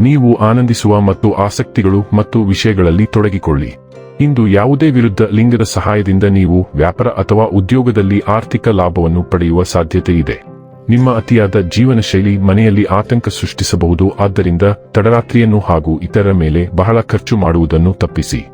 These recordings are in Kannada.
ನೀವು ಆನಂದಿಸುವ ಮತ್ತು ಆಸಕ್ತಿಗಳು ಮತ್ತು ವಿಷಯಗಳಲ್ಲಿ ತೊಡಗಿಕೊಳ್ಳಿ. ಇಂದು ಯಾವುದೇ ವಿರುದ್ಧ ಲಿಂಗದ ಸಹಾಯದಿಂದ ನೀವು ವ್ಯಾಪಾರ ಅಥವಾ ಉದ್ಯೋಗದಲ್ಲಿ ಆರ್ಥಿಕ ಲಾಭವನ್ನು ಪಡೆಯುವ ಸಾಧ್ಯತೆ ಇದೆ ನಿಮ್ಮ ಅತಿಯಾದ ಜೀವನ ಶೈಲಿ ಮನೆಯಲ್ಲಿ ಆತಂಕ ಸೃಷ್ಟಿಸಬಹುದು, ಆದ್ದರಿಂದ ತಡರಾತ್ರಿಯನ್ನು ಹಾಗೂ ಇತರ ಮೇಲೆ ಬಹಳ ಖರ್ಚು ಮಾಡುವುದನ್ನು ತಪ್ಪಿಸಿ.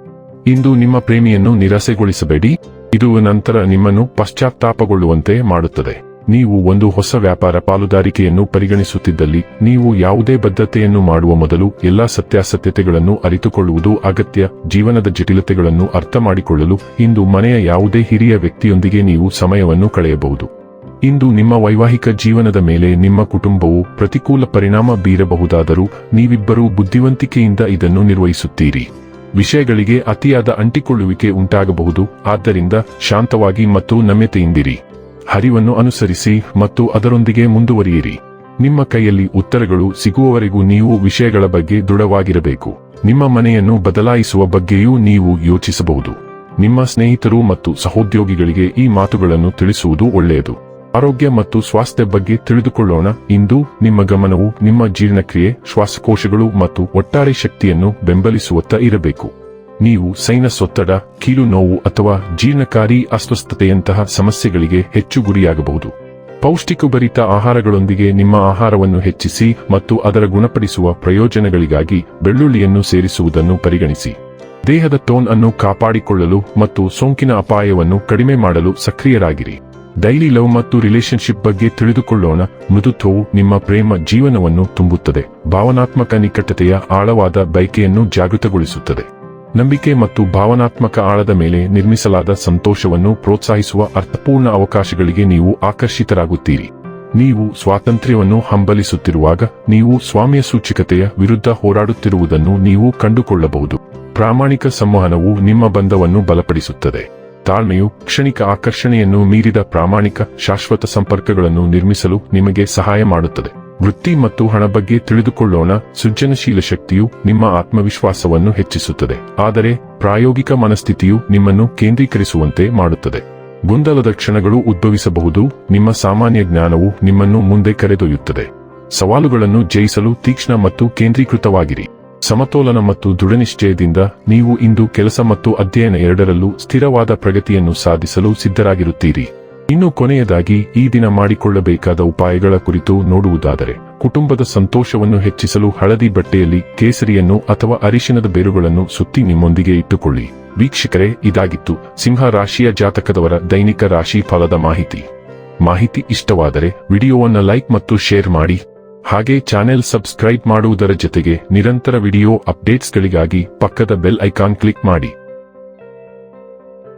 ಇಂದು ನಿಮ್ಮ ಪ್ರೇಮಿಯನ್ನು ನಿರಾಸೆಗೊಳಿಸಬೇಡಿ, ಇದು ನಂತರ ನಿಮ್ಮನ್ನು ಪಶ್ಚಾತ್ತಾಪಗೊಳ್ಳುವಂತೆ ಮಾಡುತ್ತದೆ. ನೀವು ಒಂದು ಹೊಸ ವ್ಯಾಪಾರ ಪಾಲುದಾರಿಕೆಯನ್ನು ಪರಿಗಣಿಸುತ್ತಿದ್ದಲ್ಲಿ ನೀವು ಯಾವುದೇ ಬದ್ಧತೆಯನ್ನು ಮಾಡುವ ಮೊದಲು ಎಲ್ಲಾ ಸತ್ಯಾಸತ್ಯತೆಗಳನ್ನು ಅರಿತುಕೊಳ್ಳುವುದು ಅಗತ್ಯ, ಜೀವನದ ಜಟಿಲತೆಗಳನ್ನು ಅರ್ಥ ಮಾಡಿಕೊಳ್ಳಲು ಇಂದು ಮನೆಯ ಯಾವುದೇ ಹಿರಿಯ ವ್ಯಕ್ತಿಯೊಂದಿಗೆ ನೀವು ಸಮಯವನ್ನು ಕಳೆಯಬಹುದು. ಇಂದು ನಿಮ್ಮ ವೈವಾಹಿಕ ಜೀವನದ ಮೇಲೆ ನಿಮ್ಮ ಕುಟುಂಬವು ಪ್ರತಿಕೂಲ ಪರಿಣಾಮ ಬೀರಬಹುದಾದರೂ ನೀವಿಬ್ಬರೂ ಬುದ್ಧಿವಂತಿಕೆಯಿಂದ ಇದನ್ನು ನಿರ್ವಹಿಸುತ್ತೀರಿ. ವಿಷಯಗಳಿಗೆ ಅತಿಯಾದ ಅಂಟಿಕೊಳ್ಳುವಿಕೆ ಉಂಟಾಗಬಹುದು, ಆದ್ದರಿಂದ ಶಾಂತವಾಗಿ ಮತ್ತು ನಮ್ಯತೆಯಿಂದಿರಿ. ಹರಿವನ್ನು ಅನುಸರಿಸಿ ಮತ್ತು ಅದರೊಂದಿಗೆ ಮುಂದುವರಿಯಿರಿ. ನಿಮ್ಮ ಕೈಯಲ್ಲಿ ಉತ್ತರಗಳು ಸಿಗುವವರೆಗೂ ನೀವು ವಿಷಯಗಳ ಬಗ್ಗೆ ದೃಢವಾಗಿರಬೇಕು. ನಿಮ್ಮ ಮನೆಯನ್ನು ಬದಲಾಯಿಸುವ ಬಗ್ಗೆಯೂ ನೀವು ಯೋಚಿಸಬಹುದು. ನಿಮ್ಮ ಸ್ನೇಹಿತರು ಮತ್ತು ಸಹೋದ್ಯೋಗಿಗಳಿಗೆ ಈ ಮಾತುಗಳನ್ನು ತಿಳಿಸುವುದು ಒಳ್ಳೆಯದು. ಆರೋಗ್ಯ ಮತ್ತು ಸ್ವಾಸ್ಥ್ಯ ಬಗ್ಗೆ ತಿಳಿದುಕೊಳ್ಳೋಣ. ಇಂದು ನಿಮ್ಮ ಗಮನವು ನಿಮ್ಮ ಜೀರ್ಣಕ್ರಿಯೆ, ಶ್ವಾಸಕೋಶಗಳು ಮತ್ತು ಒಟ್ಟಾರೆ ಶಕ್ತಿಯನ್ನು ಬೆಂಬಲಿಸುವತ್ತ ಇರಬೇಕು. ನೀವು ಸೈನಸ್ ಒತ್ತಡ ಕೀಲು ನೋವು ಅಥವಾ ಜೀರ್ಣಕಾರಿ ಅಸ್ವಸ್ಥತೆಯಂತಹ ಸಮಸ್ಯೆಗಳಿಗೆ ಹೆಚ್ಚು ಗುರಿಯಾಗಬಹುದು. ಪೌಷ್ಟಿಕಭರಿತ ಆಹಾರಗಳೊಂದಿಗೆ ನಿಮ್ಮ ಆಹಾರವನ್ನು ಹೆಚ್ಚಿಸಿ ಮತ್ತು ಅದರ ಗುಣಪಡಿಸುವ ಪ್ರಯೋಜನಗಳಿಗಾಗಿ ಬೆಳ್ಳುಳ್ಳಿಯನ್ನು ಸೇರಿಸುವುದನ್ನು ಪರಿಗಣಿಸಿ. ದೇಹದ ಟೋನ್ ಅನ್ನು ಕಾಪಾಡಿಕೊಳ್ಳಲು ಮತ್ತು ಸೋಂಕಿನ ಅಪಾಯವನ್ನು ಕಡಿಮೆ ಮಾಡಲು ಸಕ್ರಿಯರಾಗಿರಿ. ಡೈಲಿ ಲವ್ ಮತ್ತು ರಿಲೇಶನ್ಶಿಪ್ ಬಗ್ಗೆ ತಿಳಿದುಕೊಳ್ಳೋಣ. ಮೃದುತ್ವವು ನಿಮ್ಮ ಪ್ರೇಮ ಜೀವನವನ್ನು ತುಂಬುತ್ತದೆ. ಭಾವನಾತ್ಮಕ ನಿಕಟತೆಯ ಆಳವಾದ ಬಯಕೆಯನ್ನು ಜಾಗೃತಗೊಳಿಸುತ್ತದೆ. ನಂಬಿಕೆ ಮತ್ತು ಭಾವನಾತ್ಮಕ ಆಳದ ಮೇಲೆ ನಿರ್ಮಿಸಲಾದ ಸಂತೋಷವನ್ನು ಪ್ರೋತ್ಸಾಹಿಸುವ ಅರ್ಥಪೂರ್ಣ ಅವಕಾಶಗಳಿಗೆ ನೀವು ಆಕರ್ಷಿತರಾಗುತ್ತೀರಿ. ನೀವು ಸ್ವಾತಂತ್ರ್ಯವನ್ನು ಹಂಬಲಿಸುತ್ತಿರುವಾಗ ನೀವು ಸ್ವಾಮ್ಯ ಸೂಚಿಕತೆಯ ವಿರುದ್ಧ ಹೋರಾಡುತ್ತಿರುವುದನ್ನು ನೀವು ಕಂಡುಕೊಳ್ಳಬಹುದು. ಪ್ರಾಮಾಣಿಕ ಸಂವಹನವು ನಿಮ್ಮ ಬಂಧವನ್ನು ಬಲಪಡಿಸುತ್ತದೆ. ತಾಳ್ಮೆಯು ಕ್ಷಣಿಕ ಆಕರ್ಷಣೆಯನ್ನು ಮೀರಿದ ಪ್ರಾಮಾಣಿಕ, ಶಾಶ್ವತ ಸಂಪರ್ಕಗಳನ್ನು ನಿರ್ಮಿಸಲು ನಿಮಗೆ ಸಹಾಯ ಮಾಡುತ್ತದೆ. ವೃತ್ತಿ ಮತ್ತು ಹಣ ಬಗ್ಗೆ ತಿಳಿದುಕೊಳ್ಳೋಣ. ಸೃಜನಶೀಲ ಶಕ್ತಿಯು ನಿಮ್ಮ ಆತ್ಮವಿಶ್ವಾಸವನ್ನು ಹೆಚ್ಚಿಸುತ್ತದೆ. ಆದರೆ ಪ್ರಾಯೋಗಿಕ ಮನಸ್ಥಿತಿಯು ನಿಮ್ಮನ್ನು ಕೇಂದ್ರೀಕರಿಸುವಂತೆ ಮಾಡುತ್ತದೆ. ಗೊಂದಲದ ಕ್ಷಣಗಳು ಉದ್ಭವಿಸಬಹುದು. ನಿಮ್ಮ ಸಾಮಾನ್ಯ ಜ್ಞಾನವು ನಿಮ್ಮನ್ನು ಮುಂದೆ ಕರೆದೊಯ್ಯುತ್ತದೆ. ಸವಾಲುಗಳನ್ನು ಜಯಿಸಲು ತೀಕ್ಷ್ಣ ಮತ್ತು ಕೇಂದ್ರೀಕೃತವಾಗಿರಿ. ಸಮತೋಲನ ಮತ್ತು ದೃಢನಿಶ್ಚಯದಿಂದ ನೀವು ಇಂದು ಕೆಲಸ ಮತ್ತು ಅಧ್ಯಯನ ಎರಡರಲ್ಲೂ ಸ್ಥಿರವಾದ ಪ್ರಗತಿಯನ್ನು ಸಾಧಿಸಲು ಸಿದ್ಧರಾಗಿರುತ್ತೀರಿ. ಇನ್ನು ಕೊನೆಯದಾಗಿ ಈ ದಿನ ಮಾಡಿಕೊಳ್ಳಬೇಕಾದ ಉಪಾಯಗಳ ಕುರಿತು ನೋಡುವುದಾದರೆ, ಕುಟುಂಬದ ಸಂತೋಷವನ್ನು ಹೆಚ್ಚಿಸಲು ಹಳದಿ ಬಟ್ಟೆಯಲ್ಲಿ ಕೇಸರಿಯನ್ನು ಅಥವಾ ಅರಿಶಿನದ ಬೇರುಗಳನ್ನು ಸುತ್ತಿ ನಿಮ್ಮೊಂದಿಗೆ ಇಟ್ಟುಕೊಳ್ಳಿ. ವೀಕ್ಷಕರೇ, ಇದಾಗಿತ್ತು ಸಿಂಹ ರಾಶಿಯ ಜಾತಕದವರ ದೈನಿಕ ರಾಶಿ ಫಲದ ಮಾಹಿತಿ. ಮಾಹಿತಿ ಇಷ್ಟವಾದರೆ ವಿಡಿಯೋವನ್ನು ಲೈಕ್ ಮತ್ತು ಶೇರ್ ಮಾಡಿ. ಹಾಗೆ ಚಾನೆಲ್ ಸಬ್ಸ್ಕ್ರೈಬ್ ಮಾಡುವುದರ ಜೊತೆಗೆ ನಿರಂತರ ವಿಡಿಯೋ ಅಪ್ಡೇಟ್ಸ್ಗಳಿಗಾಗಿ ಪಕ್ಕದ ಬೆಲ್ ಐಕಾನ್ ಕ್ಲಿಕ್ ಮಾಡಿ.